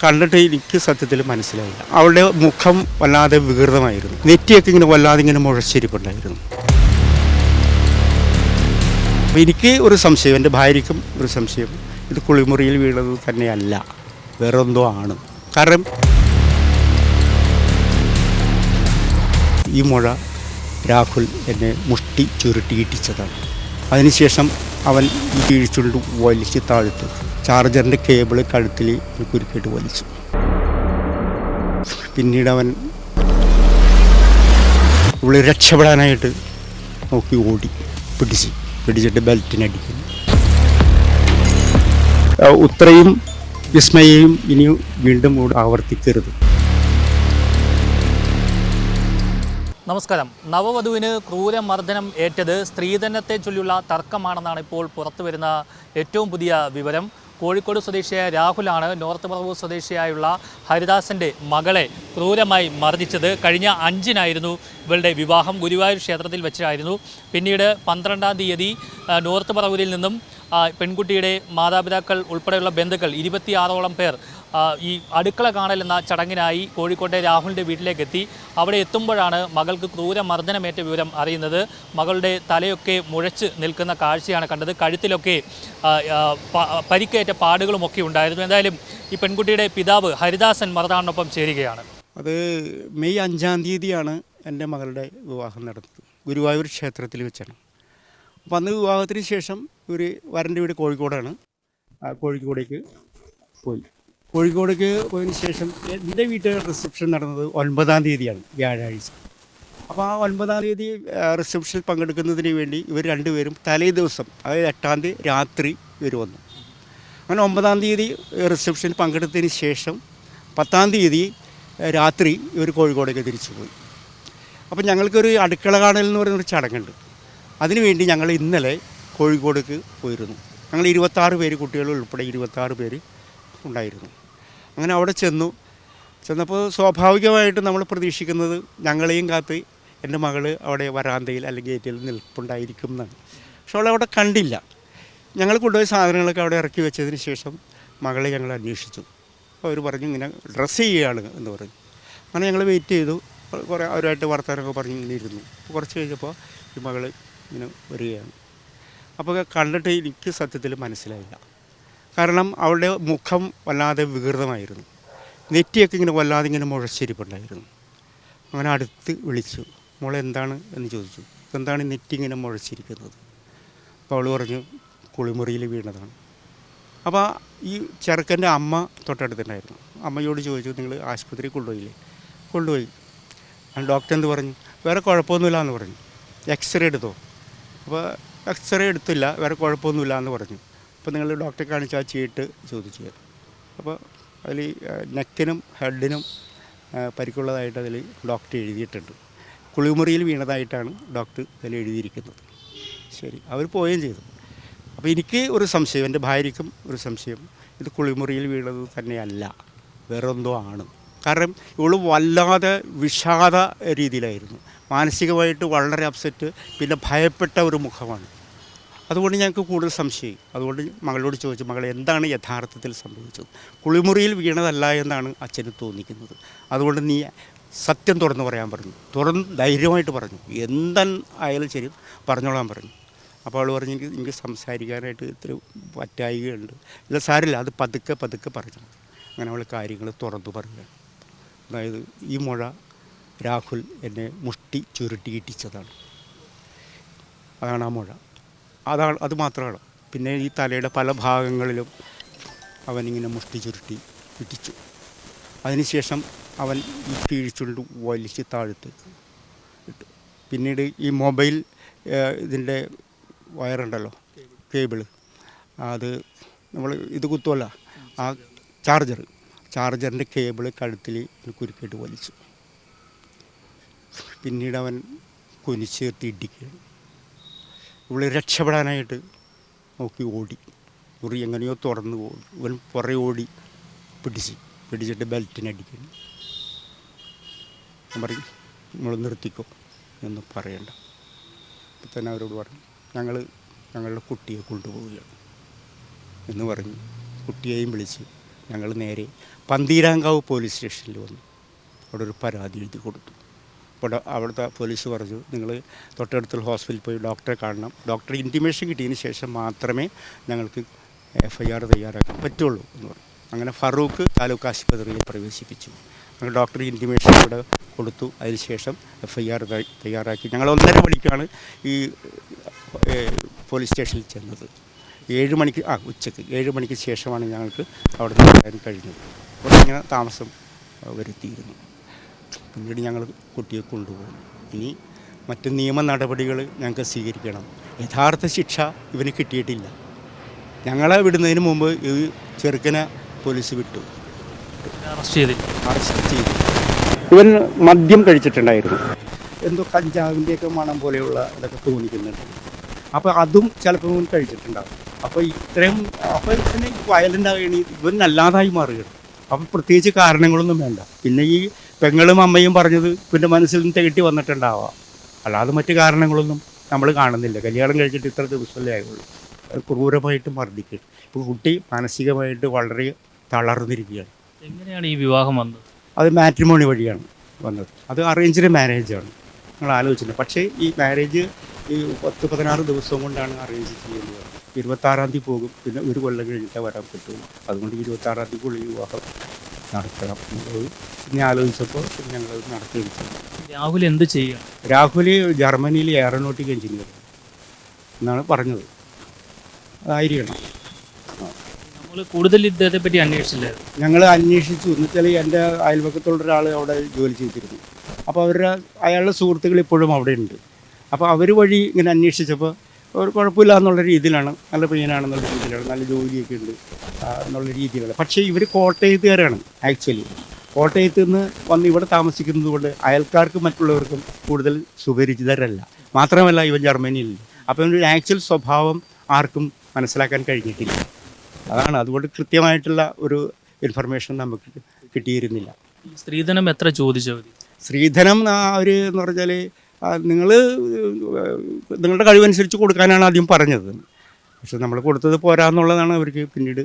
കണ്ടിട്ട് എനിക്ക് സത്യത്തിൽ മനസ്സിലായില്ല. അവളുടെ മുഖം വല്ലാതെ വികൃതമായിരുന്നു. നെറ്റിയൊക്കെ ഇങ്ങനെ വല്ലാതെ ഇങ്ങനെ മുഴച്ചിരിപ്പുണ്ടായിരുന്നു അപ്പോൾ എനിക്ക് ഒരു സംശയം എന്റെ ഭാര്യയ്ക്കും ഒരു സംശയം. ഇത് കുളിമുറിയിൽ വീണത് തന്നെയല്ല വേറെന്തോ ആണ്. കാരണം ഈ മുഴ രാഹുൽ എന്നെ മുഷ്ടി ചുരുട്ടി ഇടിച്ചതാണ്. അതിനുശേഷം അവൻ ഈ വലിച്ച് താഴ്ത്തു. ചാർജറിന്റെ കേബിൾ കഴുത്തിൽ കുരുക്കിയിട്ട് വലിച്ചു. പിന്നീട് അവൻ ഉള്ളിൽ രക്ഷപ്പെടാനായിട്ട് നോക്കി ഓടി. പിടിച്ച് പിടിച്ചിട്ട് ബെൽറ്റിനടിക്കുന്നു. ഉത്രയും വിസ്മയയും ഇനി വീണ്ടും ആവർത്തിക്കരുത്. നമസ്കാരം. നവവധുവിന് ക്രൂരമർദ്ദനം ഏറ്റത് സ്ത്രീധനത്തെ ചൊല്ലിയുള്ള തർക്കമാണെന്നാണ് ഇപ്പോൾ പുറത്തുവരുന്ന ഏറ്റവും പുതിയ വിവരം. കോഴിക്കോട് സ്വദേശിയായ രാഹുലാണ് നോർത്ത് പറവൂർ സ്വദേശിയായുള്ള ഹരിദാസന്റെ മകളെ ക്രൂരമായി മർദ്ദിച്ചത്. കഴിഞ്ഞ അഞ്ചിനായിരുന്നു ഇവളുടെ വിവാഹം. ഗുരുവായൂർ ക്ഷേത്രത്തിൽ വെച്ചായിരുന്നു. പിന്നീട് പന്ത്രണ്ടാം തീയതി നോർത്ത് പറവൂരിൽ നിന്നും പെൺകുട്ടിയുടെ മാതാപിതാക്കൾ ഉൾപ്പെടെയുള്ള ബന്ധുക്കൾ ഇരുപത്തിയാറോളം പേർ ഈ അടുക്കള കാണൽ എന്ന ചടങ്ങിനായി കോഴിക്കോട്ടെ രാഹുലിന്റെ വീട്ടിലേക്ക് എത്തി അവിടെ എത്തുമ്പോഴാണ് മകൾക്ക് ക്രൂര മർദ്ദനമേറ്റ വിവരം അറിയുന്നത്. മകളുടെ തലയൊക്കെ മുഴച്ച് നിൽക്കുന്ന കാഴ്ചയാണ് കണ്ടത്. കഴുത്തിലൊക്കെ പരിക്കേറ്റ പാടുകളുമൊക്കെ ഉണ്ടായിരുന്നു. എന്തായാലും ഈ പെൺകുട്ടിയുടെ പിതാവ് ഹരിദാസൻ മറുനാടിനൊപ്പം ചേരുകയാണ്. അത് മെയ് അഞ്ചാം തീയതിയാണ് എന്റെ മകളുടെ വിവാഹം നടന്നത്. ഗുരുവായൂർ ക്ഷേത്രത്തിൽ വെച്ചാണ്. അപ്പോൾ അന്ന് വിവാഹത്തിന് ശേഷം ഒരു വരന്റെ വീട് കോഴിക്കോടാണ്. കോഴിക്കോടേക്ക് പോയി. കോഴിക്കോടേക്ക് പോയതിന് ശേഷം എന്റെ വീട്ടിൽ റിസപ്ഷൻ നടന്നത് ഒൻപതാം തീയതിയാണ് വ്യാഴാഴ്ച. അപ്പോൾ ആ ഒൻപതാം തീയതി റിസപ്ഷനിൽ പങ്കെടുക്കുന്നതിന് വേണ്ടി ഇവർ രണ്ടുപേരും തലേ ദിവസം അതായത് എട്ടാം തീയതി രാത്രി ഇവർ വന്നു. അങ്ങനെ ഒമ്പതാം തീയതി റിസപ്ഷനിൽ പങ്കെടുത്തതിന് ശേഷം പത്താം തീയതി രാത്രി ഇവർ കോഴിക്കോടേക്ക് തിരിച്ചു പോയി. അപ്പോൾ ഞങ്ങൾക്കൊരു അടുക്കള കാണൽ എന്ന് പറയുന്ന ഒരു ചടങ്ങുണ്ട് അതിനുവേണ്ടി ഞങ്ങൾ ഇന്നലെ കോഴിക്കോടേക്ക് പോയിരുന്നു. ഞങ്ങൾ ഇരുപത്താറ് പേര് കുട്ടികൾ ഉൾപ്പെടെ ഇരുപത്താറ് പേര് ഉണ്ടായിരുന്നു. അങ്ങനെ അവിടെ ചെന്നു. ചെന്നപ്പോൾ സ്വാഭാവികമായിട്ട് നമ്മൾ പ്രതീക്ഷിക്കുന്നത് ഞങ്ങളെയും കാത്ത് എന്റെ മകൾ അവിടെ വരാന്തയിൽ അല്ലെങ്കിൽ ഗേറ്റിൽ നിൽപ്പുണ്ടായിരിക്കും എന്നാണ്. പക്ഷെ അവളെ അവിടെ കണ്ടില്ല. ഞങ്ങൾ കൊണ്ടുപോയ സാധനങ്ങളൊക്കെ അവിടെ ഇറക്കി വെച്ചതിന് ശേഷം മകളെ ഞങ്ങൾ അന്വേഷിച്ചു. അവർ പറഞ്ഞു ഇങ്ങനെ ഡ്രസ്സ് ചെയ്യുകയാണ് എന്ന് പറഞ്ഞു. അങ്ങനെ ഞങ്ങൾ വെയിറ്റ് ചെയ്തു. കുറേ അവരുമായിട്ട് വർത്തമാനമൊക്കെ പറഞ്ഞ് ഇങ്ങനെ ഇരുന്നു. കുറച്ച് കഴിഞ്ഞപ്പോൾ ഈ മകൾ ഇങ്ങനെ വരികയാണ്. അപ്പോൾ കണ്ടിട്ട് എനിക്ക് സത്യത്തിൽ മനസ്സിലായില്ല. കാരണം അവളുടെ മുഖം വല്ലാതെ വികൃതമായിരുന്നു. നെറ്റിയൊക്കെ ഇങ്ങനെ വല്ലാതെ ഇങ്ങനെ മുഴച്ചിരിപ്പുണ്ടായിരുന്നു അങ്ങനെ അടുത്ത് വിളിച്ചു മോളെ എന്താണ്? എന്ന് ചോദിച്ചു. എന്താണ് നെറ്റി ഇങ്ങനെ മുഴച്ചിരിക്കുന്നത് അപ്പോൾ അവൾ പറഞ്ഞു കുളിമുറിയിൽ വീണതാണ്. അപ്പോൾ ഈ ചെറുക്കന്റെ അമ്മ തൊട്ടടുത്തുണ്ടായിരുന്നു. അമ്മയോട് ചോദിച്ചു നിങ്ങൾ ആശുപത്രി കൊണ്ടുപോയില്ലേ? കൊണ്ടുപോയി. ഡോക്ടർ എന്ത് പറഞ്ഞു? വേറെ കുഴപ്പമൊന്നുമില്ല എന്ന് പറഞ്ഞു. എക്സ്റേ എടുത്തോ. അപ്പോൾ എക്സ്റേ എടുത്തില്ല വേറെ കുഴപ്പമൊന്നുമില്ല എന്ന് പറഞ്ഞു. അപ്പോൾ നിങ്ങൾ ഡോക്ടറെ കാണിച്ച് ആ ചീട്ട് ചോദിച്ചു അപ്പോൾ അതിൽ നെക്കിനും ഹെഡിനും പരിക്കുള്ളതായിട്ട് അതിൽ ഡോക്ടർ എഴുതിയിട്ടുണ്ട്. കുളിമുറിയിൽ വീണതായിട്ടാണ് ഡോക്ടർ അതിൽ എഴുതിയിരിക്കുന്നത്. ശരി അവർ പോവുകയും ചെയ്തു. അപ്പോൾ എനിക്ക് ഒരു സംശയം എന്റെ ഭാര്യയ്ക്കും ഒരു സംശയം. ഇത് കുളിമുറിയിൽ വീണത് തന്നെയല്ല വേറെന്തോ ആണ്. കാരണം ഇവൾ വല്ലാതെ വിഷാദ രീതിയിലായിരുന്നു. മാനസികമായിട്ട് വളരെ അപ്സെറ്റ് പിന്നെ ഭയപ്പെട്ട ഒരു മുഖമാണ്. അതുകൊണ്ട് ഞങ്ങൾക്ക് കൂടുതൽ സംശയം. അതുകൊണ്ട് മകളോട് ചോദിച്ചു മകൾ എന്താണ് യഥാർത്ഥത്തിൽ സംഭവിച്ചത്? കുളിമുറിയിൽ വീണതല്ല എന്നാണ് അച്ഛന് തോന്നിക്കുന്നത്. അതുകൊണ്ട് നീ സത്യം തുറന്ന് പറയാൻ പറഞ്ഞു. തുറന്ന് ധൈര്യമായിട്ട് പറഞ്ഞു. എന്താണ് ആയാലും ശരി പറഞ്ഞോളാൻ പറഞ്ഞു. അപ്പോൾ അവൾ പറഞ്ഞു എനിക്ക് എനിക്ക് സംസാരിക്കാനായിട്ട് ഇത്തിരി പറ്റായികയുണ്ട് ഇല്ല സാരില്ല അത് പതുക്കെ പതുക്കെ പറഞ്ഞു. അങ്ങനെ അവൾ കാര്യങ്ങൾ തുറന്നു പറയുകയാണ് അതായത് ഈ മുഴ രാഹുൽ എന്നെ മുഷ്ടി ചുരുട്ടി ഇടിച്ചതാണ് അതാണ് ആ മുഴ. അതാണ് അത് മാത്രമാണ്. പിന്നെ ഈ തലയുടെ പല ഭാഗങ്ങളിലും അവനിങ്ങനെ മുഷ്ടി ചുരുട്ടി പിടിച്ചു അതിനുശേഷം അവൻ ഈ കീഴ്ച്ചുണ്ട് വലിച്ച് താഴ്ത്ത് ഇട്ടു. പിന്നീട് ഈ മൊബൈൽ ഇതിന്റെ വയറുണ്ടല്ലോ കേബിൾ. അത് നമ്മൾ ഇത് കുത്തുമല്ല ആ ചാർജർ ചാർജറിന്റെ കേബിൾ കഴുത്തിൽ കുരുക്കിയിട്ട് വലിച്ചു. പിന്നീട് അവൻ കുനിച്ചേർത്ത് ഇടിക്കുകയാണ്. ഇവൾ രക്ഷപ്പെടാനായിട്ട് നോക്കി ഓടി. മുറി എങ്ങനെയോ തുറന്ന് ഓടി ഇവൻ പുറ ഓടി പിടിച്ച് പിടിച്ചിട്ട് ബെൽറ്റിനടിക്കുന്നു. ഞാൻ പറയും നമ്മൾ നിർത്തിക്കോ എന്ന് പറയണ്ട. അപ്പം തന്നെ അവരോട് പറഞ്ഞു ഞങ്ങൾ ഞങ്ങളുടെ കുട്ടിയെ കൊണ്ടുപോവുകയാണ് എന്ന് പറഞ്ഞു. കുട്ടിയെയും വിളിച്ച് ഞങ്ങൾ നേരെ പന്തീരാങ്കാവ് പോലീസ് സ്റ്റേഷനിൽ വന്നു. അവിടെ ഒരു പരാതി എഴുതി കൊടുത്തു. അവിടെ അവിടുത്തെ പോലീസ് പറഞ്ഞു നിങ്ങൾ തൊട്ടടുത്തുള്ള ഹോസ്പിറ്റലിൽ പോയി ഡോക്ടറെ കാണണം. ഡോക്ടർ ഇന്റിമേഷൻ കിട്ടിയതിന് ശേഷം മാത്രമേ ഞങ്ങൾക്ക് എഫ് ഐ ആർ തയ്യാറാക്കാൻ പറ്റുള്ളൂ എന്ന് പറഞ്ഞു. അങ്ങനെ ഫറൂഖ് താലൂക്ക് ആശുപത്രിയിൽ പ്രവേശിപ്പിച്ചു. അങ്ങനെ ഡോക്ടർ ഇന്റിമേഷൻ ഇവിടെ കൊടുത്തു. അതിനുശേഷം എഫ് ഐ ആർ തയ്യാറാക്കി. ഞങ്ങൾ ഒന്നര മണിക്കാണ് ഈ പോലീസ് സ്റ്റേഷനിൽ ചെന്നത്. ഏഴ് മണിക്ക് ആ ഉച്ചയ്ക്ക് ഏഴ് മണിക്ക് ശേഷമാണ് ഞങ്ങൾക്ക് അവിടെ നിന്ന് കഴിഞ്ഞത്. അവിടെ ഇങ്ങനെ താമസം വരുത്തിയിരുന്നു. പിന്നീട് ഞങ്ങൾ കുട്ടിയെ കൊണ്ടുപോകും. ഇനി മറ്റ് നിയമ നടപടികൾ ഞങ്ങൾക്ക് സ്വീകരിക്കണം. യഥാർത്ഥ ശിക്ഷ ഇവന് കിട്ടിയിട്ടില്ല. ഞങ്ങളെ വിടുന്നതിന് മുമ്പ് ഈ ചെറുക്കനെ പോലീസ് വിട്ടു. അറസ്റ്റ് ചെയ്തില്ല അറസ്റ്റ് ചെയ്തു. ഇവൻ മദ്യം കഴിച്ചിട്ടുണ്ടായിരുന്നു. എന്തോ കഞ്ചാവിന്റെയൊക്കെ മണം പോലെയുള്ള ഇതൊക്കെ തോന്നിക്കുന്നുണ്ട്. അപ്പോൾ അതും ചിലപ്പോൾ ഇവൻ കഴിച്ചിട്ടുണ്ടാവും അപ്പോൾ ഇത്രയും അപ്പോൾ ഇവന് വയലന്റ് ആകണി ഇവൻ അല്ലാതായി മാറുകയാണ്. അപ്പം പ്രത്യേകിച്ച് കാരണങ്ങളൊന്നും വേണ്ട. പിന്നെ ഈ പെങ്ങളും അമ്മയും പറഞ്ഞത് പിന്നെ മനസ്സിൽ നിന്ന് തെകിട്ടി വന്നിട്ടുണ്ടാവാം. അല്ലാതെ മറ്റു കാരണങ്ങളൊന്നും നമ്മൾ കാണുന്നില്ല. കല്യാണം കഴിച്ചിട്ട് ഇത്ര ദിവസമല്ലേ ആയുള്ളൂ. അത് ക്രൂരമായിട്ട് മർദ്ദിക്കും. ഇപ്പോൾ കുട്ടി മാനസികമായിട്ട് വളരെ തളർന്നിരിക്കുകയാണ്. എങ്ങനെയാണ് ഈ വിവാഹം വന്നത്? അത് മാട്രിമോണി വഴിയാണ് വന്നത്. അത് അറേഞ്ച്ഡ് മാരേജാണ്. നിങ്ങൾ ആലോചിച്ചിട്ടുണ്ട് പക്ഷേ ഈ മാരേജ് ഈ പത്ത് പതിനാറ് ദിവസം കൊണ്ടാണ് അറേഞ്ച് ചെയ്യുന്നത്. ഇരുപത്താറാം തീയതി പോകും. പിന്നെ ഒരു കൊല്ലം കഴിഞ്ഞിട്ടേ വരാൻ പറ്റുള്ളൂ. അതുകൊണ്ട് ഇരുപത്താറാം തീയതിക്കുള്ളിൽ വിവാഹം നടത്തണം. പിന്നെ ആലോചിച്ചപ്പോൾ ഞങ്ങൾ നടത്തി രാഹുൽ എന്ത് ചെയ്യുക രാഹുൽ ജർമ്മനിയിൽ എയറോനോട്ടിക് എഞ്ചിനീയർ എന്നാണ് പറഞ്ഞത്. അതായിരിക്കണം. നമ്മൾ കൂടുതൽ ഇദ്ദേഹത്തെ പറ്റി അന്വേഷിച്ചില്ല? ഞങ്ങൾ അന്വേഷിച്ചു. എന്നുവെച്ചാൽ എന്റെ അയൽവക്കത്തുള്ള ഒരാൾ അവിടെ ജോലി ചെയ്തിരുന്നു. അപ്പോൾ അവരുടെ അയാളുടെ സുഹൃത്തുക്കൾ ഇപ്പോഴും അവിടെ ഉണ്ട്. അപ്പോൾ അവർ വഴി ഇങ്ങനെ അന്വേഷിച്ചപ്പോൾ ഒരു കുഴപ്പമില്ല എന്നുള്ള രീതിയിലാണ് നല്ല പയ്യനാണെന്നുള്ള രീതിയിലാണ് നല്ല ജോലിയൊക്കെ ഉണ്ട്. എന്നുള്ള രീതികൾ പക്ഷേ ഇവർ കോട്ടയത്തുകാരാണ് ആക്ച്വലി കോട്ടയത്ത് നിന്ന് വന്ന് ഇവിടെ താമസിക്കുന്നത് കൊണ്ട് അയൽക്കാർക്കും മറ്റുള്ളവർക്കും കൂടുതൽ സുപരിചിതരല്ല. മാത്രമല്ല ഇവൻ ജർമ്മനിയിൽ. അപ്പോൾ ഇവന്റെ ആക്ച്വൽ സ്വഭാവം ആർക്കും മനസ്സിലാക്കാൻ കഴിഞ്ഞിട്ടില്ല. അതാണ്. അതുകൊണ്ട് കൃത്യമായിട്ടുള്ള ഒരു ഇൻഫർമേഷൻ നമുക്ക് കിട്ടിയിരുന്നില്ല. സ്ത്രീധനം എത്ര ചോദിച്ചവർ ശ്രീധനം അവർ എന്ന് പറഞ്ഞാൽ നിങ്ങൾ നിങ്ങളുടെ കഴിവനുസരിച്ച് കൊടുക്കാനാണ് ആദ്യം പറഞ്ഞത്. പക്ഷെ നമ്മൾ കൊടുത്തത് പോരാന്നുള്ളതാണ് അവർക്ക് പിന്നീട്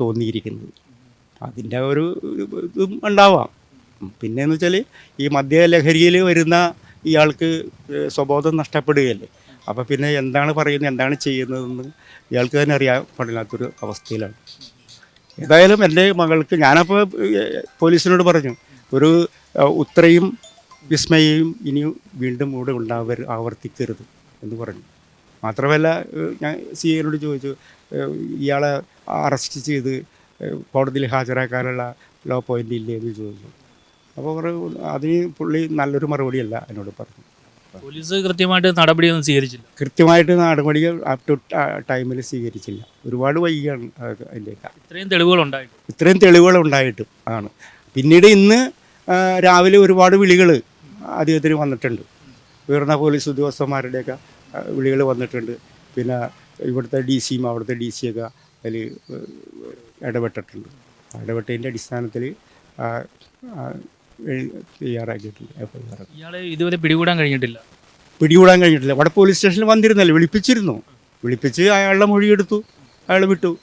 തോന്നിയിരിക്കുന്നത് അതിന്റെ ഒരു ഇതും ഉണ്ടാവാം. പിന്നെ എന്ന് വെച്ചാൽ ഈ മദ്യലഹരിയിൽ വരുന്ന ഇയാൾക്ക് സ്വബോധം നഷ്ടപ്പെടുകയല്ലേ? അപ്പോൾ പിന്നെ എന്താണ് പറയുന്നത് എന്താണ് ചെയ്യുന്നതെന്ന് ഇയാൾക്ക് തന്നെ അറിയാൻ പാടില്ലാത്തൊരു അവസ്ഥയിലാണ്. ഏതായാലും എന്റെ മകൾക്ക് ഞാനപ്പോൾ പോലീസിനോട് പറഞ്ഞു ഒരു ഉത്രയും വിസ്മയയും ഇനി വീണ്ടും കൂടെ ഉണ്ടാവർ ആവർത്തിക്കരുത് എന്ന് പറഞ്ഞു. മാത്രമല്ല ഞാൻ സി എനോട് ചോദിച്ചു ഇയാളെ അറസ്റ്റ് ചെയ്ത് കോടതിയിൽ ഹാജരാക്കാനുള്ള ലോ പോയിന്റ് ഇല്ലേ എന്ന് ചോദിച്ചു. അപ്പോൾ അതിന് പുള്ളി നല്ലൊരു മറുപടിയല്ല എന്നോട് പറഞ്ഞു. പോലീസ് കൃത്യമായിട്ട് നടപടിയൊന്നും സ്വീകരിച്ചില്ല. കൃത്യമായിട്ട് നടപടികൾ അപ് ടു ടൈമിൽ സ്വീകരിച്ചില്ല. ഒരുപാട് വൈകിയാണ് അതിന്റെ ഇത്രയും തെളിവുകൾ ഉണ്ടായിട്ട് ഇത്രയും തെളിവുകൾ ഉണ്ടായിട്ടും ആണ്. പിന്നീട് ഇന്ന് രാവിലെ ഒരുപാട് വിളികൾ അദ്ദേഹത്തിന് വന്നിട്ടുണ്ട്. ഉയർന്ന പോലീസ് ഉദ്യോഗസ്ഥന്മാരുടെയൊക്കെ വിളികൾ വന്നിട്ടുണ്ട്. പിന്നെ ഇവിടുത്തെ ഡി സിയും അവിടുത്തെ ഡി സിയൊക്കെ അതിൽ ഇടപെട്ടിട്ടുണ്ട്. ഇടപെട്ടതിന്റെ അടിസ്ഥാനത്തിൽ തയ്യാറാക്കിയിട്ടുണ്ട്. F I R. ഇയാളെ ഇതുവരെ പിടികൂടാൻ കഴിഞ്ഞിട്ടില്ല. പിടികൂടാൻ കഴിഞ്ഞിട്ടില്ല. അവിടെ പോലീസ് സ്റ്റേഷനിൽ വന്നിരുന്നല്ലോ? വിളിപ്പിച്ചിരുന്നു. വിളിപ്പിച്ച് അയാളുടെ മൊഴിയെടുത്തു. അയാൾ വിട്ടു.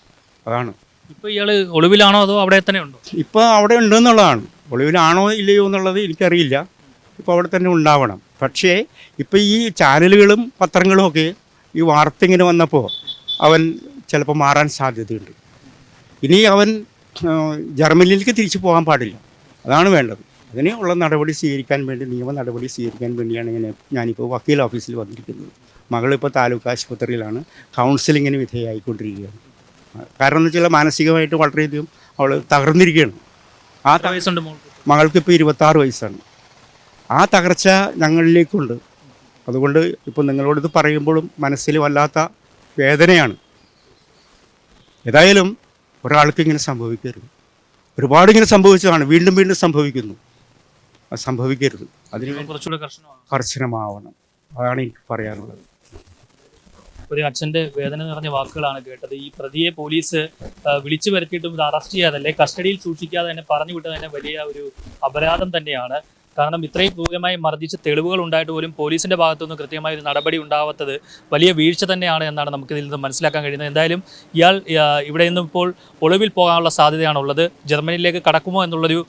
അതാണ്. ഇപ്പോൾ ഇയാൾ ഒളിവിലാണോ അതോ അവിടെ തന്നെ ഉണ്ടോ? ഇപ്പോൾ അവിടെ ഉണ്ടെന്നുള്ളതാണ്. ഒളിവിലാണോ ഇല്ലയോ എന്നുള്ളത് എനിക്കറിയില്ല. ഇപ്പോൾ അവിടെ തന്നെ ഉണ്ടാവണം. പക്ഷേ ഇപ്പോൾ ഈ ചാനലുകളും പത്രങ്ങളും ഒക്കെ ഈ വാർത്ത ഇങ്ങനെ വന്നപ്പോൾ അവൻ ചിലപ്പോൾ മാറാൻ സാധ്യതയുണ്ട്. ഇനി അവൻ ജർമ്മനിയിലേക്ക് തിരിച്ചു പോകാൻ പാടില്ല. അതാണ് വേണ്ടത്. അതിന് ഉള്ള നടപടി സ്വീകരിക്കാൻ വേണ്ടി നിയമ നടപടി സ്വീകരിക്കാൻ വേണ്ടിയാണ് ഇങ്ങനെ ഞാനിപ്പോൾ വക്കീൽ ഓഫീസിൽ വന്നിരിക്കുന്നത്. മകളിപ്പോൾ താലൂക്ക് ആശുപത്രിയിലാണ്. കൗൺസിലിങ്ങിന് വിധേയമായിക്കൊണ്ടിരിക്കുകയാണ് കാരണം എന്ന് വെച്ചാൽ മാനസികമായിട്ട് വളരെയധികം അവൾ തകർന്നിരിക്കുകയാണ്. ആ വയസ്സുണ്ട് മകൾക്ക് ഇപ്പോൾ ഇരുപത്താറ് വയസ്സാണ്. ആ തകർച്ച ഞങ്ങളിലേക്കുണ്ട്. അതുകൊണ്ട് ഇപ്പോൾ നിങ്ങളോട് ഇത് പറയുമ്പോഴും മനസ്സിൽ വല്ലാത്ത വേദനയാണ്. ഏതായാലും ഒരാൾക്ക് ഇങ്ങനെ സംഭവിക്കരുത്. ഒരുപാട് ഇങ്ങനെ സംഭവിച്ചതാണ്. വീണ്ടും വീണ്ടും സംഭവിക്കുന്നു. അത് സംഭവിക്കരുത്. അതിന് കുറച്ചുകൂടെ കർശനമാവണം. അതാണ് എനിക്ക് പറയാനുള്ളത്. ഒരു അച്ഛന്റെ വേദന നിറഞ്ഞ വാക്കുകളാണ് കേട്ടത്. ഈ പ്രതിയെ പോലീസ് വിളിച്ചു വരുത്തിയിട്ടും ഇത് അറസ്റ്റ് ചെയ്യാതെ അല്ലെ കസ്റ്റഡിയിൽ സൂക്ഷിക്കാതെ തന്നെ പറഞ്ഞു വിട്ടത് തന്നെ വലിയ ഒരു അപരാധം തന്നെയാണ്. കാരണം ഇത്രയും ക്രൂരമായി മർദ്ദിച്ച് തെളിവുകൾ ഉണ്ടായിട്ട് പോലും പോലീസിന്റെ ഭാഗത്തുനിന്ന് കൃത്യമായ ഒരു നടപടി ഉണ്ടാവാത്തത് വലിയ വീഴ്ച തന്നെയാണ് എന്നാണ് നമുക്ക് ഇതിൽ നിന്ന് മനസ്സിലാക്കാൻ കഴിയുന്നത്. എന്തായാലും ഇയാൾ ഇവിടെ നിന്നും ഇപ്പോൾ ഒളിവിൽ പോകാനുള്ള സാധ്യതയാണുള്ളത്. ജർമ്മനിയിലേക്ക് കടക്കുമോ എന്നുള്ളൊരു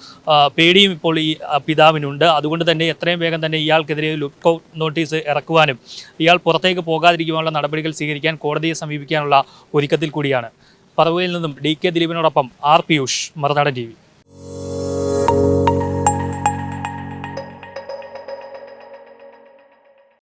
പേടിയും ഇപ്പോൾ ഈ പിതാവിനുണ്ട്. അതുകൊണ്ട് തന്നെ എത്രയും വേഗം തന്നെ ഇയാൾക്കെതിരെ ലുക്ക് നോട്ടീസ് ഇറക്കുവാനും ഇയാൾ പുറത്തേക്ക് പോകാതിരിക്കുവാനുള്ള നടപടികൾ സ്വീകരിക്കാൻ കോടതിയെ സമീപിക്കാനുള്ള ഒരുക്കത്തിൽ കൂടിയാണ്. പറവൂരിൽ നിന്നും ഡി കെ ദിലീപിനോടൊപ്പം ആർ പിയൂഷ് മറുനാടൻ ടി